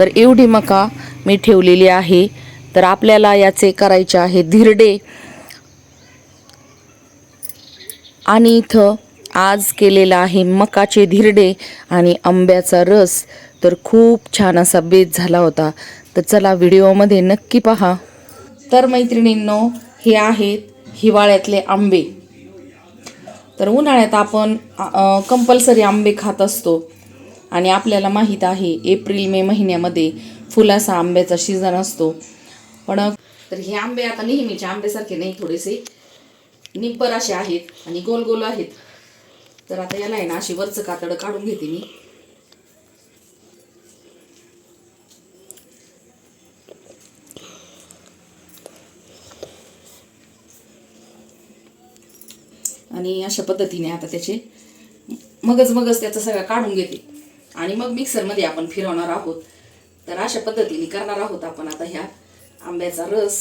तर एवढी मका मी ठेवलेली आहे. तर आपल्याला याचे करायचे आहे धिरडे. आणि इथं आज केलेला आहे मकाचे धिरडे आणि आंब्याचा रस. तर खूप छान असा बेत झाला होता. तर चला व्हिडिओमध्ये नक्की पहा. तर मैत्रिणींनो हे आहेत हिवाळ्यातले आंबे. तर उन्हाळ्यात आपण कंपल्सरी आंबे खात असतो. आणि आपल्याला माहीत आहे एप्रिल मे महिन्यामध्ये फुलासा आंब्याचा सीझन असतो. पण तर हे आंबे आता नेहमीचे आंब्यासारखे नाही थोडेसे निब्बर असे आहेत आणि गोल गोल आहेत. तर आता याला आहे ना अशी वरचं कातड काढून घेते मी. आणि अशा पद्धतीने आता त्याचे मगच मगच त्याचा सगळं काढून घेते. आणि मग मिक्सरमध्ये आपण फिरवणार आहोत. तर अशा पद्धतीने करणार आहोत आपण आता ह्या आंब्याचा रस.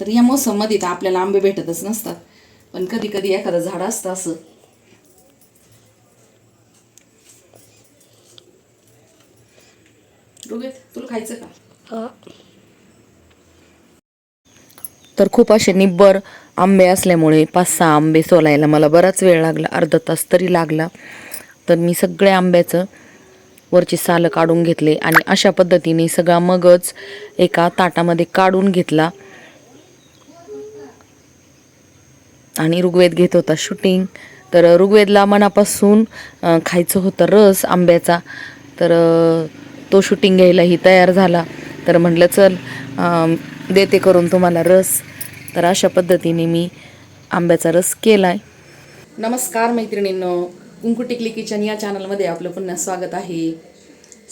तर या मोसममध्ये तर आपल्याला आंबे भेटतच नसतात पण कधी कधी एखादं झाड असतं असं. रुबेत तुला खायचं का? तर खूप असे निब्बर आंबे असल्यामुळे पाच सहा आंबे सोलायला मला बराच वेळ लागला अर्धा तास तरी लागला. तर मी सगळ्या आंब्याचं वरची सालं काढून घेतले आणि अशा पद्धतीने सगळा मगच एका ताटामध्ये काढून घेतला. आणि ऋग्वेद घेत होता शूटिंग. तर ऋग्वेदला मनापासून खायचं होतं रस आंब्याचा. तर तो शूटिंग घ्यायलाही तयार झाला. तर म्हटलं चल देते करून तुम्हाला रस. तर अशा पद्धतीने मी आंब्याचा रस केलाय. नमस्कार मैत्रिणींनो कुंकू टिकली किचन या चॅनलमध्ये आपलं पुन्हा स्वागत आहे.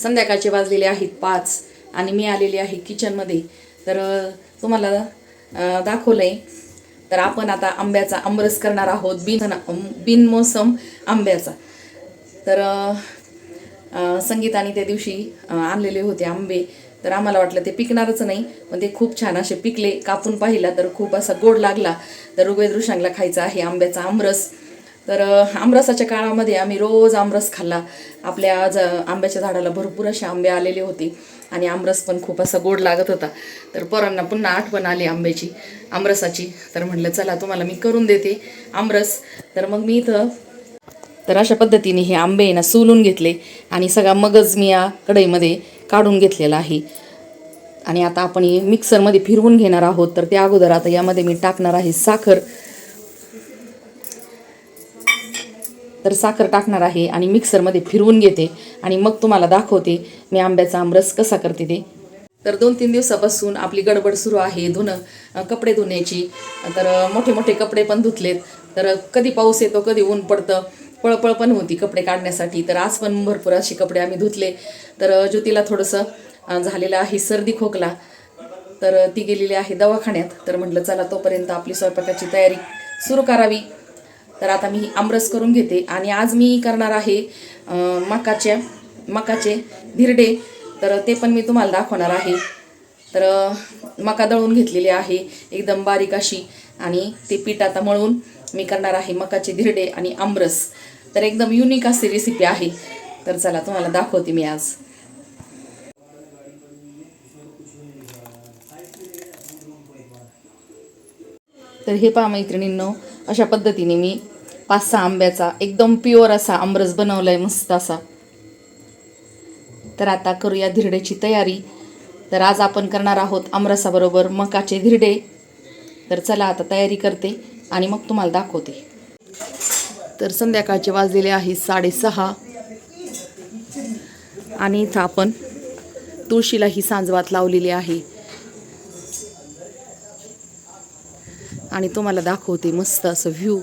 संध्याकाळचे वाजलेले आहेत पाच आणि मी आलेले आहे किचनमध्ये. तर तुम्हाला दाखवलं दाखवलंय. तर आपण आता आंब्याचा आमरस करणार आहोत बिन बिनमोसम आंब्याचा. तर संगीताने त्या दिवशी आणलेले होते आंबे. तर आम्हाला वाटलं ते पिकणारच नाही पण ते खूप छान असे पिकले कापून पाहिला तर खूप असा गोड लागला. तर ऋग्वेद ऋषांगला खायचा आहे आंब्याचा आमरस. तर आमरसाच्या काळामध्ये आम्ही रोज आमरस खाल्ला. आपल्या ज आंब्याच्या झाडाला भरपूर असे आंबे आलेले होते आणि आमरस पण खूप असा गोड लागत होता. तर पोरांना पुन्हा आठवण आली आंब्याची आमरसाची. तर म्हटलं चला तुम्हाला मी करून देते आमरस. तर मग मी इथं तर अशा पद्धतीने हे आंबे ना सोलून घेतले. आणि सगळा मगज मी या कढईमध्ये काढून घेतलेला आहे. आणि आता आपण हे मिक्सरमध्ये फिरवून घेणार आहोत. तर त्या अगोदर आता यामध्ये मी टाकणार आहे साखर. तर साखर टाकणार आहे आणि मिक्सरमध्ये फिरवून घेते. आणि मग तुम्हाला दाखवते मी आंब्याचा आमरस कसा करते ते. तर दोन तीन दिवसापासून आपली गडबड सुरू आहे धुणं कपडे धुण्याची. तर मोठे मोठे कपडे पण धुतलेत. तर कधी पाऊस येतो कधी ऊन पडतं. पळपळ पण होती कपडे काढण्यासाठी. तर आज पण भरपूर असे कपडे आम्ही धुतले. तर ज्योतीला थोडंसं झालेलं आहे सर्दी खोकला. तर ती गेलेली आहे दवाखान्यात. तर म्हटलं चला तोपर्यंत आपली स्वयंपाकाची तयारी सुरू करावी. तर आता मी आमरस करून घेते. आणि आज मी करणार आहे मकाच्या मकाचे धिरडे. तर ते पण मी तुम्हाला दाखवणार आहे. तर मका दळून घेतलेली आहे एकदम बारीक अशी. आणि ते पीठ आता मळून मी करणार आहे मकाचे धिरडे आणि आमरस. तर एकदम युनिक अशी रेसिपी आहे. तर चला तुम्हाला दाखवते मी आज. तर हे पहा मैत्रिणींनो अशा पद्धतीने मी पाच सहा आंब्याचा एकदम प्युअर असा आमरस बनवलाय मस्त असा. तर आता करूया धिरड्याची तयारी. तर आज आपण करणार आहोत आमरसाबरोबर मकाचे धिरडे. तर चला आता तयारी करते आणि मग तुम्हाला दाखवते. तर संध्याकाळचे वाजलेले आहे साडेसहा. आणि इथं आपण तुळशीला ही सांजवात लावलेली आहे. आणि तुम्हाला दाखवते मस्त असं व्ह्यू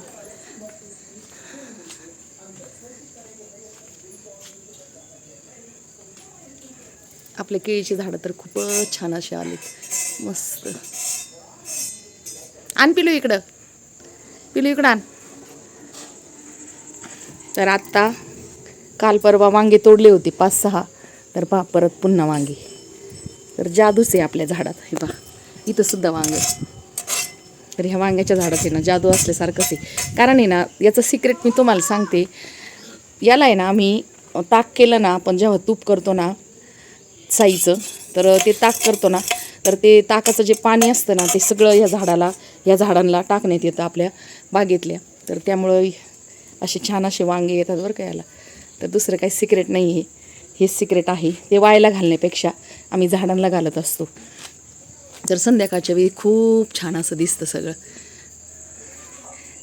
आपले केळीची झाडं तर खूपच छान असे आलेत. मस्त. आण पिलू इकडं. पिलू इकडं आण. तर आत्ता काल परवा वांगे तोडले होते पाच सहा. तर पहा परत पुन्हा वांगे. तर जादूच आहे आपल्या झाडात. हे पहा इथं सुद्धा वांगे. तर ह्या वांग्याच्या झाडात आहे ना जादू असल्यासारखंच आहे. कारण आहे ना याचं सिक्रेट मी तुम्हाला सांगते. याला आहे ना आम्ही ताक केलं ना आपण जेव्हा तूप करतो ना साईचं. तर ते ताक करतो ना तर ते ताकाचं जे पाणी असतं ना ते सगळं या झाडाला या झाडांना टाकण्यात येतं आपल्या बागेतल्या. तर त्यामुळं असे छान असे वांगे येतात बरं का याला. तर दुसरं काही सिक्रेट नाही आहे. हे सिक्रेट आहे. ते वायाला घालण्यापेक्षा आम्ही झाडांना घालत असतो. तर संध्याकाळच्या वेळी खूप छान असं दिसतं सगळं.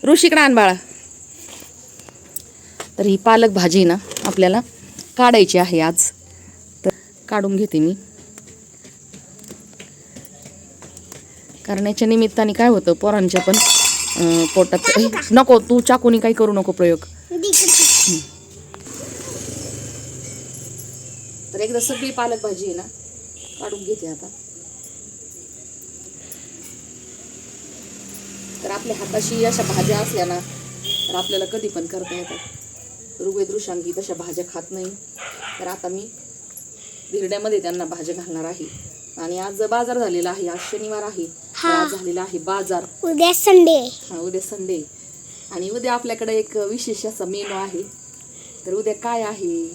ऋषिक आण बाळा. तर ही पालक भाजी ना आपल्याला काढायची आहे आज. काढून घेते मी. कारण याच्या निमित्ताने काय होतं पोरांच्या पण पोटात नको तू चाकूनी काही करू नको प्रयोग. तर एकदा सगळी पालक भाजी आहे ना काढून घेते आता. तर आपल्या हाताशी अशा भाज्या असल्या ना तर आपल्याला कधी पण करता येतात. ऋग्वेद ऋषांगी तशा भाज्या खात नाही. तर आता मी धिरड्यामध्ये त्यांना भाज्या घालणार आहे. आणि आज बाजार झालेला आहे. आज शनिवार आहे. तर आज झालेला आहे बाजार. उद्या संडे. हा उद्या संडे. आणि उद्या आपल्याकडे एक विशेष असा मेनू आहे. तर उद्या काय आहे?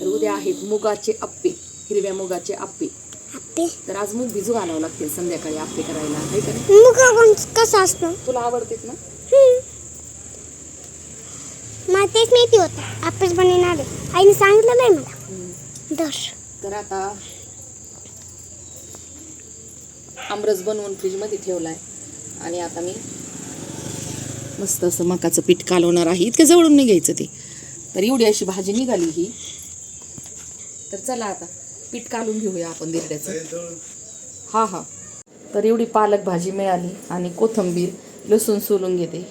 तर उद्या आहेत मुगाचे आप्पे. हिरव्या मुगाचे आप्पे. आपे तर आज मूग भिजू घालावं लागतील संध्याकाळी आप्पे करायला. आहे का मुगा कसं असतं तुला आवडतेत ना. मला तेच माहिती होतं. आपेच बनवणार आईने सांगितलं नाही मला. दर. तर आता आमरस बनवून फ्रीजमध्ये ठेवलाय. आणि आता मी मस्त असं मकाचं पीठ कालवणार आहे. इतकं जवळून नाही घ्यायचं ते. तर एवढी अशी भाजी निघाली ही. तर चला आता पीठ कालून घेऊया आपण दिरड्याचं. हा हा. तर एवढी पालक भाजी मिळाली आणि कोथंबीर लसूण सोलून घेते.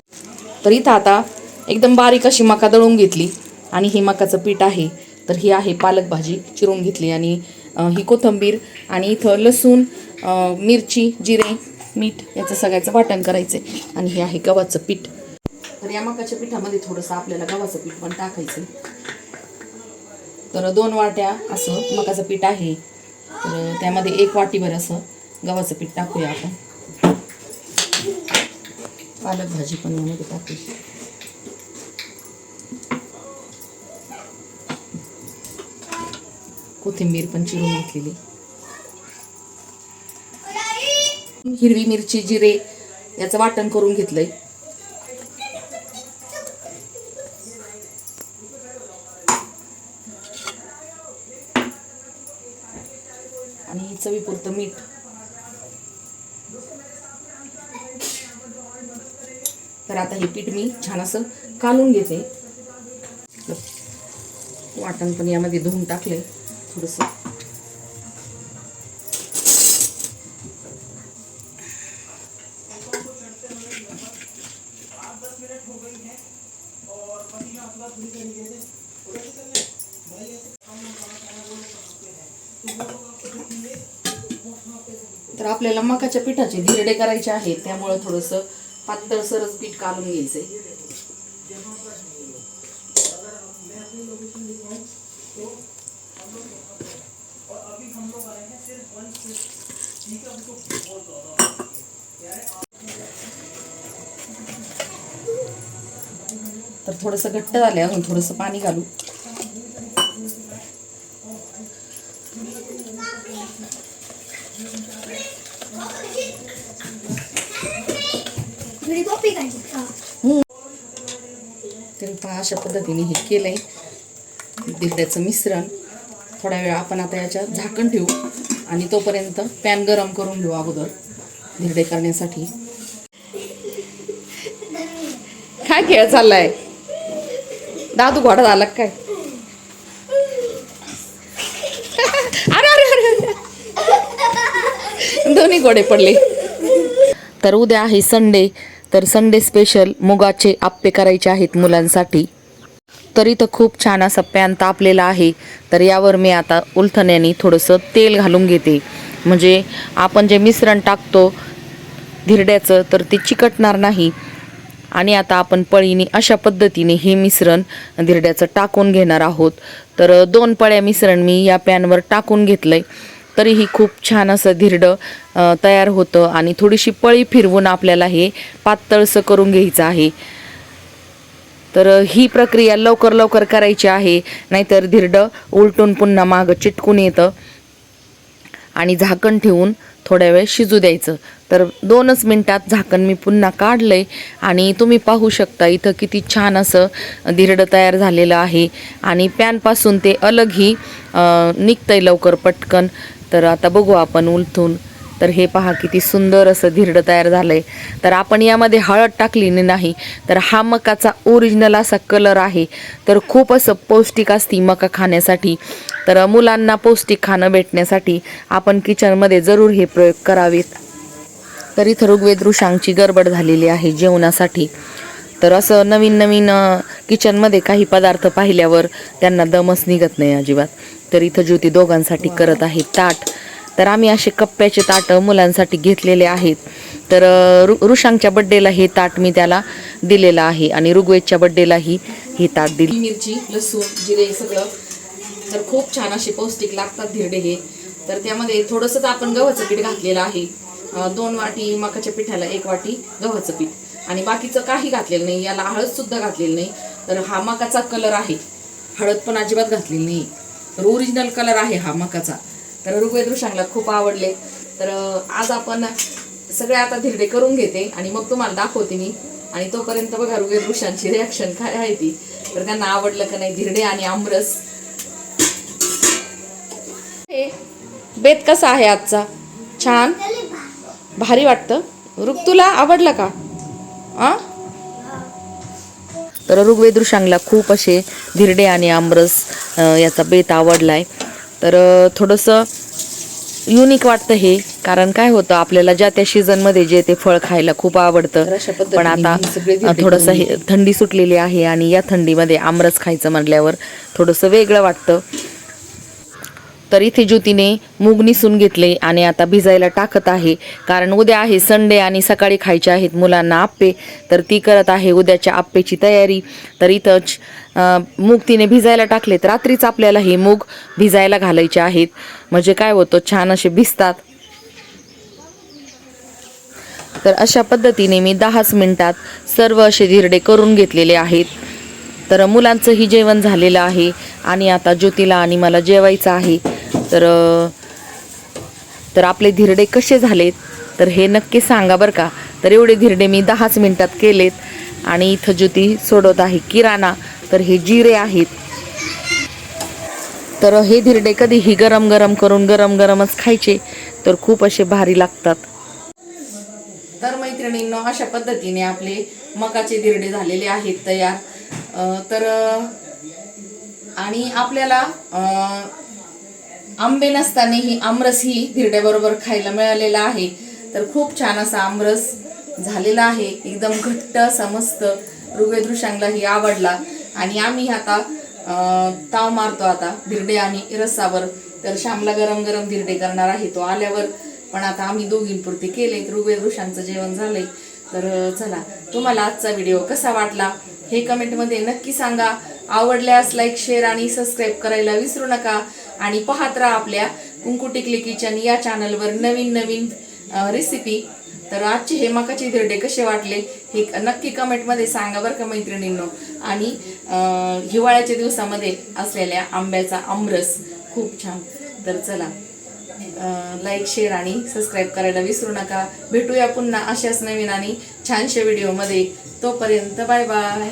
तर इथं आता एकदम बारीक अशी मका दळून घेतली. आणि हे मकाचं पीठ आहे. तर ही आहे पालक भाजी चिरून घेतली आणि ही कोथंबीर आणि इथं लसूण मिरची जिरे मीठ याचं सगळ्याचं वाटण करायचं आहे आणि हे आहे गव्हाचं पीठ. तर या मकाच्या पिठामध्ये थोडंसं आपल्याला गव्हाचं पीठ पण टाकायचं तर दोन वाट्या असं मकाचं पीठ आहे. तर त्यामध्ये एक वाटीभर असं गव्हाचं पीठ टाकूया आपण. पालक भाजी पण यामध्ये टाकू कोथिंबीर पण चिरून घेतलेली हिरवी मिरची जिरे याचं वाटण करून घेतलंय. आणि चवीपुरतं मीठ. तर आता हे पीठ मी छान असं कालून घेते. वाटण पण यामध्ये धुवून टाकले थोडंसं. तर आपल्याला मकाच्या पिठाचे धिरडे करायचे आहेत त्यामुळे थोडंसं पातळ सरस पीठ काढून घ्यायचंय. तर थोडंसं घट्ट झालं अजून थोडंसं पाणी घालू. थोडी कॉपी अशा पद्धतीने हे केलंय. दिरड्याचं मिश्रण. थोड्या वेळ आपण आता याच्यात झाकण ठेवू. आणि तोपर्यंत पॅन गरम करून घेऊ अगोदर धिरडे करण्यासाठी. काय खेळ चाललाय? दादू घोडा झाला काय? अरे अरे अरे दोन्ही घोडे पडले. तर उद्या आहे संडे तर संडे स्पेशल मुगाचे आप्पे करायचे आहेत मुलांसाठी. तर इथं खूप छान असा पॅन तापलेला आहे. तर यावर मी आता उलथण्याने थोडंसं तेल घालून घेते. म्हणजे आपण जे मिश्रण टाकतो धिरड्याचं तर ते चिकटणार नाही. आणि आता आपण पळीने अशा पद्धतीने हे मिश्रण धिरड्याचं टाकून घेणार आहोत. तर दोन पळ्या मिश्रण मी या पॅनवर टाकून घेतलंय. तरीही खूप छान असं धिरडं तयार होतं. आणि थोडीशी पळी फिरवून आपल्याला हे पातळसं करून घ्यायचं आहे. तर ही प्रक्रिया लवकर लवकर करायची आहे. नाहीतर धिरडं उलटून पुन्हा मागं चिटकून येतं. आणि झाकण ठेवून थोड्या वेळ शिजू द्यायचं. तर दोनच मिनटात झाकण मी पुन्हा काढलं आहे आणि तुम्ही पाहू शकता इथं किती छान असं धिरडं तयार झालेलं आहे. आणि पॅनपासून ते अलगही निघतं आहे लवकर पटकन. तर आता बघू आपण उलथून. तर हे पहा किती सुंदर असं धिरडं तयार झालंय. तर आपण यामध्ये हळद टाकली नाही तर हा मकाचा ओरिजिनल असा कलर आहे. तर खूप असं पौष्टिक असती मका खाण्यासाठी. तर मुलांना पौष्टिक खाणं भेटण्यासाठी आपण किचनमध्ये जरूर हे प्रयोग करावेत. तर इथं ऋग्वेद ऋषांची गडबड झालेली आहे जेवणासाठी. तर असं नवीन नवीन किचनमध्ये काही पदार्थ पाहिल्यावर त्यांना दमच निघत नाही अजिबात. तर इथं ज्योती दोघांसाठी करत आहे ताट. तर आम्ही असे कप्प्याचे ताट मुलांसाठी घेतलेले आहेत. तर रु ऋषांगच्या बड्डेला हे ताट मी त्याला दिलेलं आहे आणि ऋग्वेदच्या बड्डेलाही हे ताट दिली. मिरची लसूण जिरे सगळं. तर खूप छान असे पौष्टिक लागतात धिरडे हे. तर त्यामध्ये थोडंसंच आपण गव्हाचं पीठ घातलेलं आहे. दोन वाटी मकाच्या पिठाला एक वाटी गव्हाचं पीठ. आणि बाकीचं काही घातलेलं नाही याला हळदसुद्धा घातलेलं घातलेली नाही. तर हा मकाचा कलर आहे. हळद पण अजिबात घातलेली नाही. तर ओरिजिनल कलर आहे हा मकाचा. तर ऋग्वेद ऋषांना खूप आवडले. तर आज आपण सगळे आता धिरडे करून घेते आणि मग तुम्हाला दाखवते मी. आणि तोपर्यंत बघा ऋग्वेद ऋषांची रिॲक्शन काय आहे ती. तर त्यांना आवडलं का नाही धिरडे आणि आमरस. हे बेत कसा आहे आजचा? छान? भारी वाटतं. ऋग तुला आवडलं का? आ? तर ऋग्वेद ऋषांगला खूप असे धिरडे आणि आमरस याचा बेत आवडलाय. तर थोडंसं युनिक वाटतं हे. कारण काय होतं आपल्याला ज्या त्या सीझनमध्ये जे ते फळ खायला खूप आवडतं. पण आता थोडंसं हे थंडी सुटलेली आहे आणि या थंडीमध्ये आमरस खायचं म्हटल्यावर थोडंसं वेगळं वाटतं. तर इथे ज्योतीने मूग निसून घेतले आणि आता भिजायला टाकत आहे. कारण उद्या आहे संडे आणि सकाळी खायचे आहेत मुलांना आप्पे. तर ती करत आहे उद्याच्या आप्पेची तयारी. तर इथंच मूग तिने भिजायला टाकलेत. रात्रीच आपल्याला हे मूग भिजायला घालायचे आहेत. म्हणजे काय होतं छान असे भिजतात. तर अशा पद्धतीने मी दहाच मिनटात सर्व असे धिरडे करून घेतलेले आहेत. तर मुलांचंही जेवण झालेलं आहे आणि आता ज्योतीला आणि मला जेवायचं आहे. तर तर आपले धिरडे कसे झालेत? तर हे नक्की सांगा बरं का. तर एवढे धिरडे मी दहाच मिनिटात केलेत. आणि इथं ज्योती सोडवत आहे किराणा. तर हे जिरे आहेत. तर हे धिरडे कधीही गरम गरम करून गरम गरमच खायचे. तर खूप असे भारी लागतात. तर मैत्रिणींनो अशा पद्धतीने आपले मकाचे धिरडे झालेले आहेत तयार. तर आणि आपल्याला आंबे आंबे नसतानाही आमरस ही धिरड्याबरोबर खायला मिळालेला आहे. तर खूप छान असा आमरस झालेला आहे. एकदम घट्ट असा मस्त ऋग्वेद आवडला. आणि आम्ही आता ताव मारतो आता धिरडे आणि रस्सावर तर श्यामला गरम गरम धिरडे करणार आहे. तो आल्यावर पण आता आम्ही दोघींपुरते केले ऋग्वेद जेवण झालंय. तर चला तुम्हाला आजचा व्हिडिओ कसा वाटला हे कमेंटमध्ये नक्की सांगा. आवडल्यास लाईक शेअर आणि सबस्क्राईब करायला विसरू नका. आणि पाहत राहा आपल्या कुंकू टिकली किचन या चॅनलवर नवीन नवीन रेसिपी तर आजचे हे मकाचे धिरडे कसे वाटले हे नक्की कमेंटमध्ये सांगा बरं का मैत्रिणींनो. आणि हिवाळ्याच्या दिवसामध्ये असलेल्या आंब्याचा आमरस खूप छान. तर चला लाईक शेअर आणि सबस्क्राईब करायला विसरू नका. भेटूया पुन्हा अशाच नवीन आणि छानशा व्हिडिओमध्ये तोपर्यंत बाय बाय